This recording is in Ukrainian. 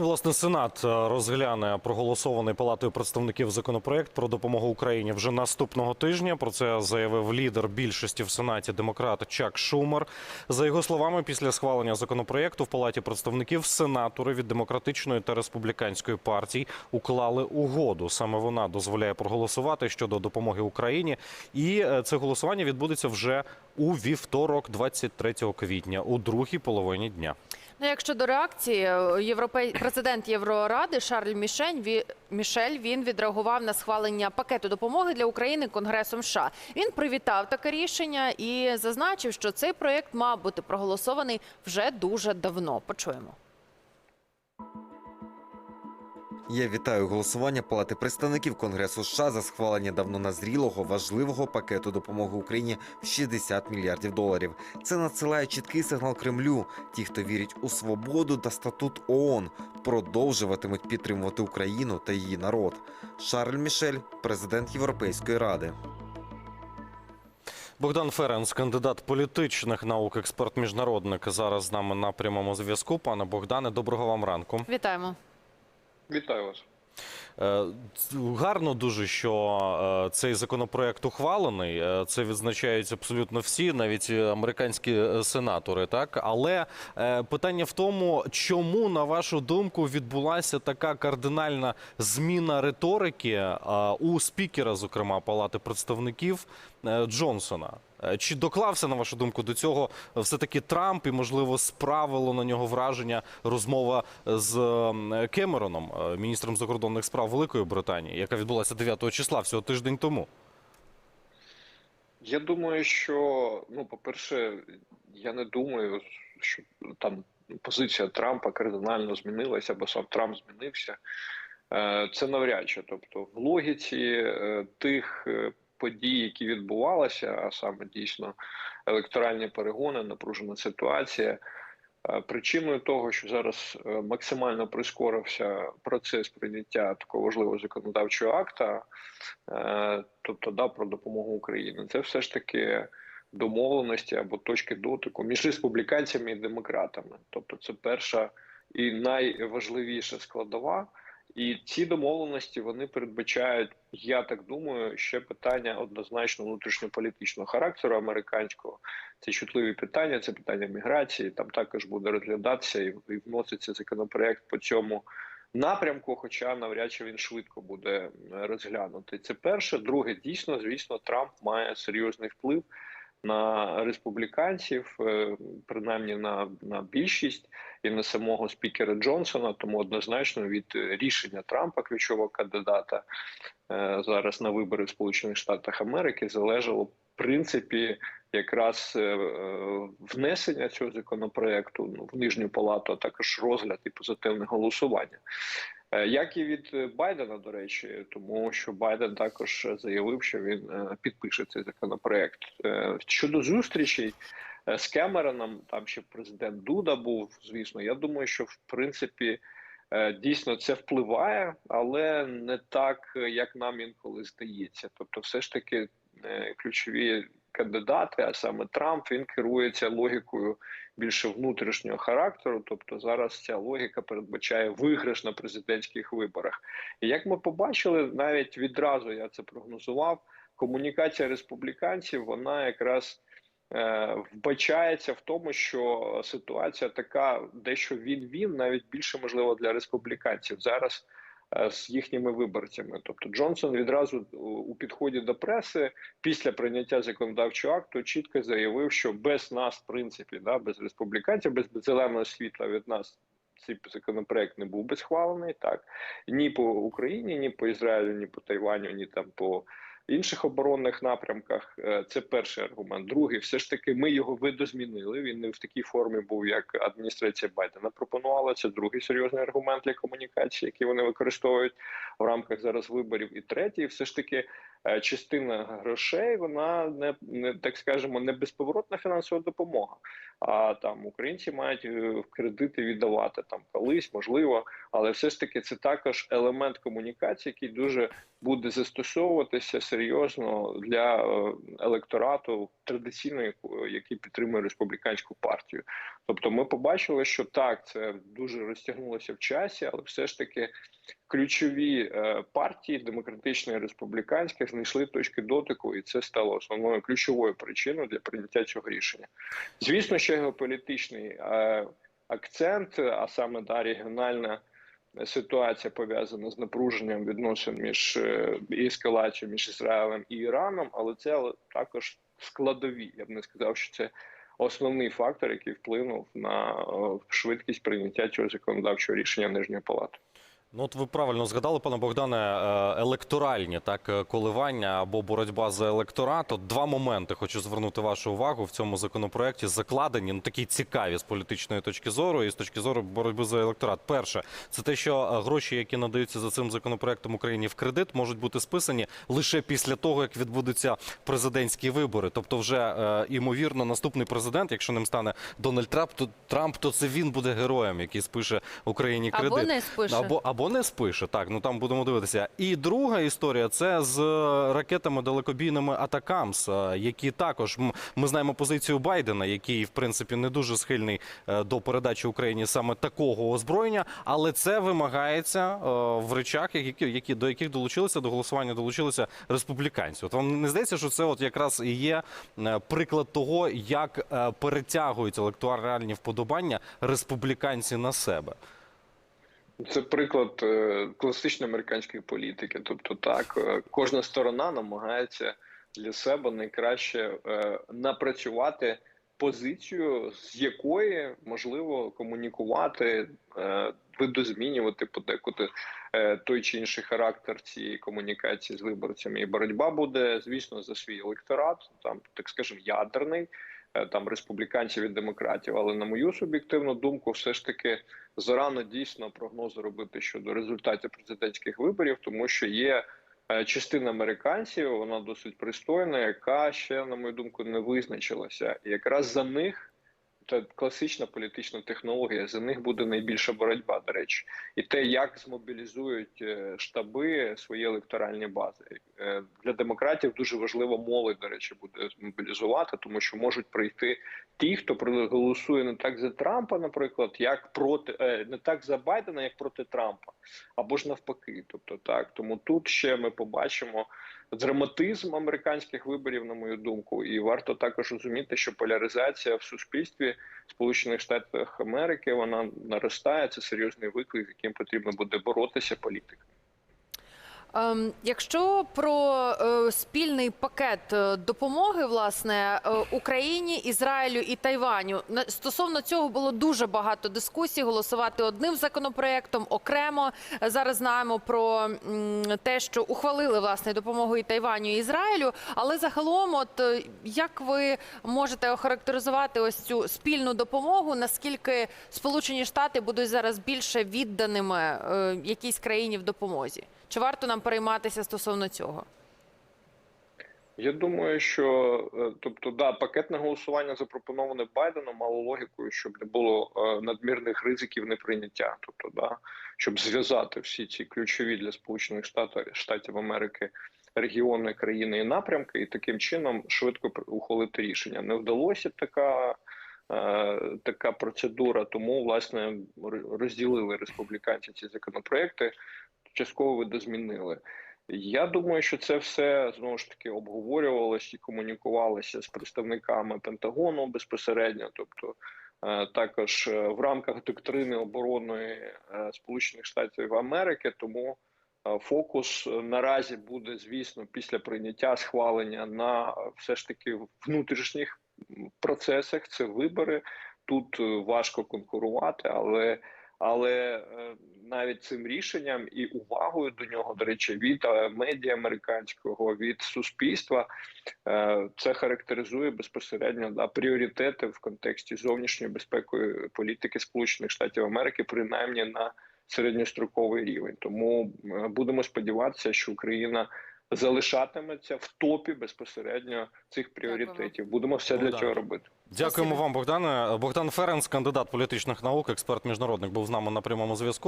Власне, Сенат е, розгляне проголосований палатою представників законопроект про допомогу Україні вже наступного тижня. Про це заявив лідер більшості в Сенаті демократ Чак Шумер. За його словами, після схвалення законопроекту в палаті представників сенатори від демократичної та республіканської партій уклали угоду. Саме вона дозволяє проголосувати щодо допомоги Україні, і е, це голосування відбудеться вже у вівторок, 23 квітня, у другій половині дня. Ну, якщо до реакції, е, європей... президент Євроради Шарль Мішень ві... Мішель він відреагував на схвалення пакету допомоги для України Конгресом США. Він привітав таке рішення і зазначив, що цей проєкт мав бути проголосований вже дуже давно. Почуємо. Я вітаю голосування Палати представників Конгресу США за схвалення давно назрілого важливого пакету допомоги Україні в 60 мільярдів доларів. Це надсилає чіткий сигнал Кремлю. Ті, хто вірить у свободу та статут ООН, продовжуватимуть підтримувати Україну та її народ. Шарль Мішель, президент Європейської ради. Богдан Ференц, кандидат політичних наук, експерт міжнародник, зараз з нами на прямому зв'язку. Пане Богдане, доброго вам ранку. Вітаємо. Вітаю вас. Е, Гарно дуже, що е, цей законопроект ухвалений. Е, Це відзначають абсолютно всі, навіть американські сенатори. Так, але питання в тому, чому на вашу думку відбулася така кардинальна зміна риторики у спікера, зокрема Палати представників Джонсона. Е, Чи доклався на вашу думку до цього все таки Трамп і можливо справило на нього враження розмова з ем, Кемероном, е, міністром закордонних справ Великої Британії, яка відбулася 9 числа всього тиждень тому? Я думаю, що ну, по-перше, я не думаю, що там позиція Трампа кардинально змінилася, або сам Трамп змінився. Е, Це навряд чи. Тобто, в логіці тих подій, які відбувалися, а саме дійсно електоральні перегони, напружена ситуація. Е, Причиною того, що зараз е, максимально прискорився процес прийняття такого важливого законодавчого акта, е, тобто да, про допомогу Україні, це все ж таки домовленості або точки дотику між республіканцями і демократами. Тобто, це перша і найважливіша складова. І ці домовленості вони передбачають, я так думаю, ще питання однозначно внутрішньополітичного характеру американського. Це чутливі питання, це питання міграції. Там також буде розглядатися і, вноситься законопроект по цьому напрямку, хоча навряд чи він швидко буде розглянутий. Це перше. Друге, дійсно, звісно, Трамп має серйозний вплив на республіканців, е, принаймні на, на більшість і на самого спікера Джонсона. Тому однозначно від рішення Трампа, ключового кандидата е, зараз на вибори в Сполучених Штатах Америки, залежало в принципі якраз е, внесення цього законопроекту ну, в нижню палату, а також розгляд і позитивне голосування. Е, Як і від е, Байдена, до речі, тому що Байден також заявив, що він е, підпише цей законопроект. Щодо зустрічей з Кемероном, там ще президент Дуда був. Звісно, я думаю, що в принципі дійсно це впливає, але не так, як нам інколи здається. Тобто, все ж таки ключові кандидати, а саме Трамп, він керується логікою більше внутрішнього характеру. Тобто зараз ця логіка передбачає виграш на президентських виборах. І як ми побачили, навіть відразу я це прогнозував. Комунікація республіканців вона якраз е, вбачається в тому, що ситуація така, дещо він-він, навіть більше можливо для республіканців зараз. Е, З їхніми виборцями, тобто Джонсон відразу у- у підході до преси після прийняття законодавчого акту чітко заявив, що без нас, в принципі, да, без республіканців, без зеленого світла від нас цей законопроект не був би схвалений. Так ні по Україні, ні по Ізраїлю, ні по Тайваню, ні там по інших оборонних напрямках. Е, Це перший аргумент. Другий, все ж таки, ми його видозмінили. Він не в такій формі був, як адміністрація Байдена пропонувала. Це другий серйозний аргумент для комунікації, який вони використовують в рамках зараз виборів. І третій, все ж таки, частина грошей вона не, не так скажемо не безповоротна фінансова допомога. А там українці мають е, кредити віддавати там колись, можливо, але все ж таки це також елемент комунікації, який дуже буде застосовуватися серйозно для е, електорату традиційної, який підтримує республіканську партію. Тобто, ми побачили, що так, це дуже розтягнулося в часі, але все ж таки ключові е, партії демократичної республіканські знайшли точки дотику, і це стало основною ключовою причиною для прийняття цього рішення. Звісно, ще геополітичний е, акцент, а саме да, регіональна ситуація пов'язана з напруженням відносин між е, і ескалацією між Ізраїлем і Іраном, але це також складові. Я б не сказав, що це основний фактор, який вплинув на е, швидкість прийняття цього законодавчого рішення Нижньої палати. Ну, от ви правильно згадали, пане Богдане, е, електоральні так е, коливання або боротьба за електорат. От два моменти хочу звернути вашу увагу в цьому законопроекті. Закладені ну такі цікаві з політичної точки зору і з точки зору боротьби за електорат. Перше, це те, що е, гроші, які надаються за цим законопроектом Україні в кредит, можуть бути списані лише після того, як відбудуться президентські вибори. Тобто, вже е, імовірно, наступний президент, якщо ним стане Дональд Трамп, то Трамп, то це він буде героєм, який спише Україні кредит. Або не спише. Або, або не спише, так, ну там будемо дивитися. І друга історія це з ракетами далекобійними Атакамс, е, які також ми знаємо позицію Байдена, який в принципі не дуже схильний е, до передачі Україні саме такого озброєння, але це вимагається е, в речах, які, які до яких долучилися до голосування, долучилися республіканці. От вам не здається, що це от якраз і є е, приклад того, як е, перетягують електоральні вподобання республіканці на себе. Це приклад е, класичної американської політики. Тобто, так е, кожна сторона намагається для себе найкраще е, напрацювати позицію, з якої можливо комунікувати, видозмінювати подекуди той чи інший характер цієї комунікації з виборцями. І боротьба буде, звісно, за свій електорат, там так скажемо, ядерний. Е, Там республіканців і демократів, але на мою суб'єктивну думку, все ж таки зарано дійсно прогнози робити щодо результатів президентських виборів, тому що є е, частина американців, вона досить пристойна, яка ще, на мою думку, не визначилася. І якраз за них це класична політична технологія. За них буде найбільша боротьба, до речі, і те, як змобілізують е, штаби свої електоральні бази Е, для демократів. Дуже важливо молодь, до речі, буде змобілізувати, тому що можуть прийти ті, хто проголосує не так за Трампа, наприклад, як проти е, не так за Байдена, як проти Трампа, або ж навпаки. Тобто, так тому тут ще ми побачимо драматизм американських виборів, на мою думку, і варто також розуміти, що поляризація в суспільстві Сполучених Штатах Америки вона наростає. Це серйозний виклик, з яким потрібно буде боротися політикам. Ем, якщо про е, спільний пакет е, допомоги власне е, Україні, Ізраїлю і Тайваню стосовно цього було дуже багато дискусій. Голосувати одним законопроектом окремо. Зараз знаємо про те, що ухвалили власне допомогу і Тайваню і Ізраїлю. Але загалом, от як ви можете охарактеризувати ось цю спільну допомогу? Наскільки Сполучені Штати будуть зараз більше відданими якійсь країні в допомозі? Чи варто нам перейматися стосовно цього? Я думаю, що е, тобто, да, пакетне голосування запропоноване Байденом мало логікою, щоб не було е, надмірних ризиків неприйняття. Тобто, да, щоб зв'язати всі ці ключові для Сполучених Штатів Америки регіони, країни і напрямки, і таким чином швидко ухвалити рішення. Не вдалося така. е, Така процедура, тому власне розділили республіканці ці законопроекти, частково видозмінили. Я думаю, що це все знову ж таки обговорювалося і комунікувалося з представниками Пентагону безпосередньо, тобто е, також е, в рамках доктрини оборонної е, Сполучених Штатів Америки. Тому фокус наразі буде, звісно, після прийняття схвалення на все ж таки внутрішніх процесах. Це вибори. Тут важко конкурувати, але але е, навіть цим рішенням і увагою до нього, до речі, від е, медіа американського, від суспільства, е, це характеризує безпосередньо да, пріоритети в контексті зовнішньої безпекової політики Сполучених Штатів Америки, принаймні на середньостроковий рівень. Тому будемо сподіватися, що Україна залишатиметься в топі безпосередньо цих пріоритетів. Будемо все для цього робити. Дякуємо вам, Богдане. Богдан Ференс, кандидат політичних наук, експерт міжнародник, був з нами на прямому зв'язку.